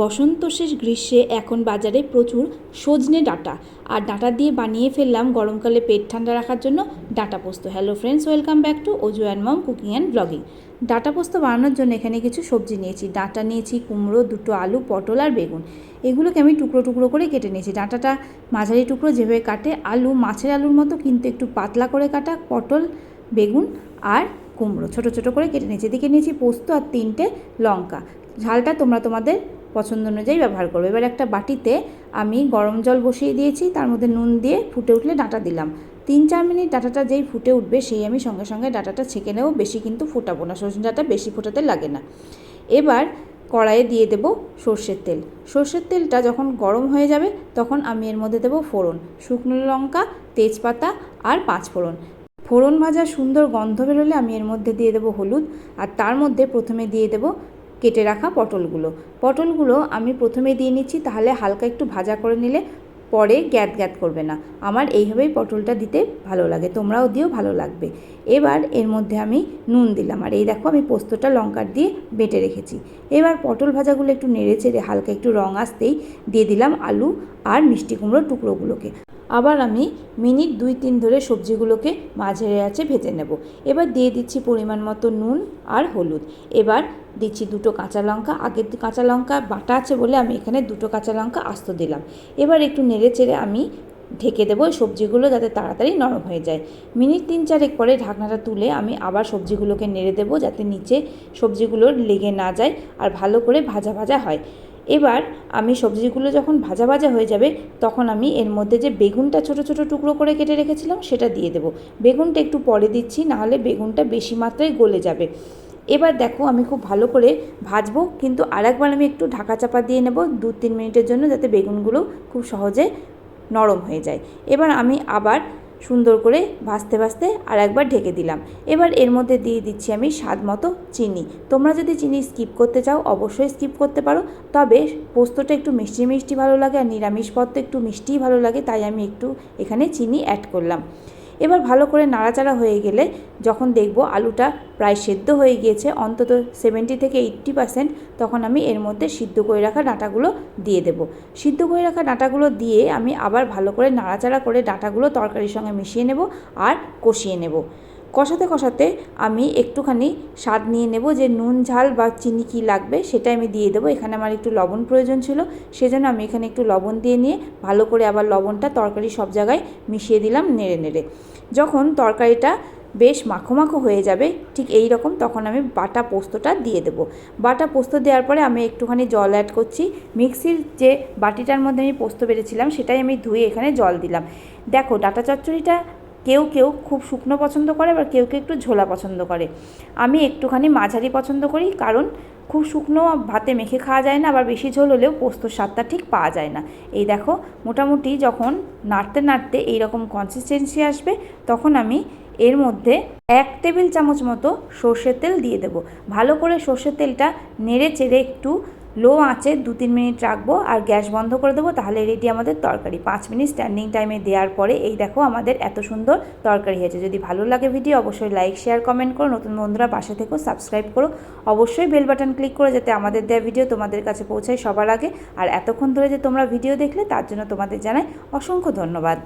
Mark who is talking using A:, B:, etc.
A: বসন্ত শেষ গ্রীষ্মে এখন বাজারে প্রচুর সজনে ডাঁটা। আর ডাঁটা দিয়ে বানিয়ে ফেললাম গরমকালে পেট ঠান্ডা রাখার জন্য ডাঁটা পোস্ত। Hello friends welcome back to Aju and mom cooking and blogging ডাঁটা পোস্ত বানানোর জন্য এখানে কিছু সবজি নিয়েছি। ডাঁটা নিয়েছি, কুমড়ো, দুটো আলু, পটল আর বেগুন। এগুলোকে আমি টুকরো টুকরো করে কেটে নিয়েছি। ডাঁটাটা মাঝারি টুকরো যেভাবে কাটে, আলু, মাছের আলুর মতো কিন্তু একটু পাতলা করে কাটা পটল, বেগুন আর কুমড়ো। ছোট ছোট করে কেটে নিয়েছি। এদিকে নিয়েছি পোস্ত আর তিনটে লঙ্কা। ঝালটা তোমরা তোমাদের পছন্দ অনুযায়ী ব্যবহার করবে। এবার একটা বাটিতে আমি গরম জল বসিয়ে দিয়েছি, তার মধ্যে নুন দিয়ে ফুটে উঠলে ডাঁটা দিলাম। তিন চার মিনিট ডাঁটাটা যেই ফুটে উঠবে, সেই আমি সঙ্গে সঙ্গে ডাঁটাটা ছেঁকে নেব, বেশি কিন্তু ফোটাবো না সজনে ডাঁটা বেশি ফোটাতে লাগে না। এবার কড়াইয়ে দিয়ে দেব সর্ষের তেল। সর্ষের তেলটা যখন গরম হয়ে যাবে, তখন আমি এর মধ্যে দেবো ফোড়ন, শুকনো লঙ্কা, তেজপাতা আর পাঁচ ফোড়ন। ফোড়ন ভাজা সুন্দর গন্ধ বেরোলে আমি এর মধ্যে দিয়ে দেবো হলুদ, আর তার মধ্যে প্রথমে দিয়ে দেবো কেটে রাখা পটলগুলো। পটলগুলো আমি প্রথমে দিয়ে নিচ্ছি, তাহলে হালকা একটু ভাজা করে নিলে পরে গ্যাদ গ্যাদ করবে না। আমার এইভাবেই পটলটা দিতে ভালো লাগে, তোমরাও দিও, ভালো লাগবে। এবার এর মধ্যে আমি নুন দিলাম। আর এই দেখো, আমি পোস্তটা লঙ্কার দিয়ে বেটে রেখেছি। এবার পটল ভাজাগুলো একটু নেড়ে চেড়ে হালকা একটু রং আসতেই দিয়ে দিলাম আলু আর মিষ্টি কুমড়োর টুকরোগুলোকে। আবার আমি মিনিট দুই তিন ধরে সবজিগুলোকে মাঝারি আছে ভেজে নেব। এবার দিয়ে দিচ্ছি পরিমাণ মতো নুন আর হলুদ। এবার দিচ্ছি দুটো কাঁচা লঙ্কা। আগের কাঁচা লঙ্কা বাটা আছে বলে আমি এখানে দুটো কাঁচা লঙ্কা আস্ত দিলাম। এবার একটু নেড়ে চেড়ে আমি ঢেকে দেবো সবজিগুলো যাতে তাড়াতাড়ি নরম হয়ে যায়। মিনিট তিন চারেক পরে ঢাকনাটা তুলে আমি আবার সবজিগুলোকে নেড়ে দেবো যাতে নিচে সবজিগুলোর লেগে না যায় আর ভালো করে ভাজা ভাজা হয়। এবার আমি সবজিগুলো যখন ভাজা ভাজা হয়ে যাবে, তখন আমি এর মধ্যে যে বেগুনটা ছোট ছোট টুকরো করে কেটে রেখেছিলাম, সেটা দিয়ে দেবো। বেগুনটা একটু পরে দিচ্ছি, নাহলে বেগুনটা বেশি মাত্রায় গলে যাবে। এবার দেখো আমি খুব ভালো করে ভাজবো, কিন্তু আরেকবার আমি একটু ঢাকা চাপা দিয়ে নেব দু তিন মিনিটের জন্য, যাতে বেগুনগুলো খুব সহজে নরম হয়ে যায়। এবার আমি আবার সুন্দর করে ভাজতে ভাজতে আর একবার ঢেকে দিলাম। এবার এর মধ্যে দিয়ে দিচ্ছি আমি স্বাদ মতো চিনি। তোমরা যদি চিনি স্কিপ করতে চাও, অবশ্যই স্কিপ করতে পারো। তবে পোস্তটা একটু মিষ্টি মিষ্টি ভালো লাগে আর নিরামিষ পদ একটু মিষ্টিই ভালো লাগে, তাই আমি একটু এখানে চিনি অ্যাড করলাম। এবার ভালো করে নাড়াচাড়া হয়ে গেলে যখন দেখব আলুটা প্রায় সেদ্ধ হয়ে গিয়েছে, অন্তত সেভেন্টি থেকে এইট্টি পার্সেন্ট তখন আমি এর মধ্যে সিদ্ধ করে রাখা ডাঁটাগুলো দিয়ে দেব। সিদ্ধ করে রাখা ডাঁটাগুলো দিয়ে আমি আবার ভালো করে নাড়াচাড়া করে ডাঁটাগুলো তরকারির সঙ্গে মিশিয়ে নেব আর কষিয়ে নেব। কষাতে কষাতে আমি একটুখানি স্বাদ নিয়ে নেব যে নুন, ঝাল বা চিনি কী লাগবে সেটা আমি দিয়ে দেবো। এখানে আমার একটু লবণ প্রয়োজন ছিল, সেজন্য আমি এখানে একটু লবণ দিয়ে নিয়ে ভালো করে আবার লবণটা তরকারি সব জায়গায় মিশিয়ে দিলাম নেড়ে নেড়ে। যখন তরকারিটা বেশ মাখো মাখো হয়ে যাবে, ঠিক এই রকম তখন আমি বাটা পোস্তটা দিয়ে দেবো। বাটা পোস্ত দেওয়ার পরে আমি একটুখানি জল অ্যাড করছি। মিক্সির যে বাটিটার মধ্যে আমি পোস্ত বেড়েছিলাম সেটাই আমি ধুয়ে এখানে জল দিলাম। দেখো ডাটা চচ্চড়িটা কেউ কেউ খুব শুকনো পছন্দ করে, আবার কেউ কেউ একটু ঝোলা পছন্দ করে। আমি একটুখানি মাঝারি পছন্দ করি, কারণ খুব শুকনো ভাতে মেখে খাওয়া যায় না, আবার বেশি ঝোল হলেও পোস্তর স্বাদটা ঠিক পাওয়া যায় না। এই দেখো, মোটামুটি যখন নাড়তে নাড়তে এইরকম কনসিস্টেন্সি আসবে, তখন আমি এর মধ্যে এক টেবিল চামচ মতো সর্ষের তেল দিয়ে দেবো। ভালো করে সর্ষের তেলটা নেড়ে চেড়ে একটু লো আঁচে দু তিন মিনিট রাখব আর গ্যাস বন্ধ করে দেবো, তাহলে রেডি আমাদের তরকারি। পাঁচ মিনিট স্ট্যান্ডিং টাইমে দেওয়ার পরে এই দেখো আমাদের এত সুন্দর তরকারি হয়েছে। যদি ভালো লাগে ভিডিও অবশ্যই লাইক শেয়ার কমেন্ট করো। নতুন বন্ধুরা পাশে থেকো সাবস্ক্রাইব করো। অবশ্যই বেল বাটন ক্লিক করো যাতে আমাদের দেওয়া ভিডিও তোমাদের কাছে পৌঁছায় সবার আগে। আর এতক্ষণ ধরে যে তোমরা ভিডিও দেখলে, তার জন্য তোমাদের জানাই অসংখ্য ধন্যবাদ।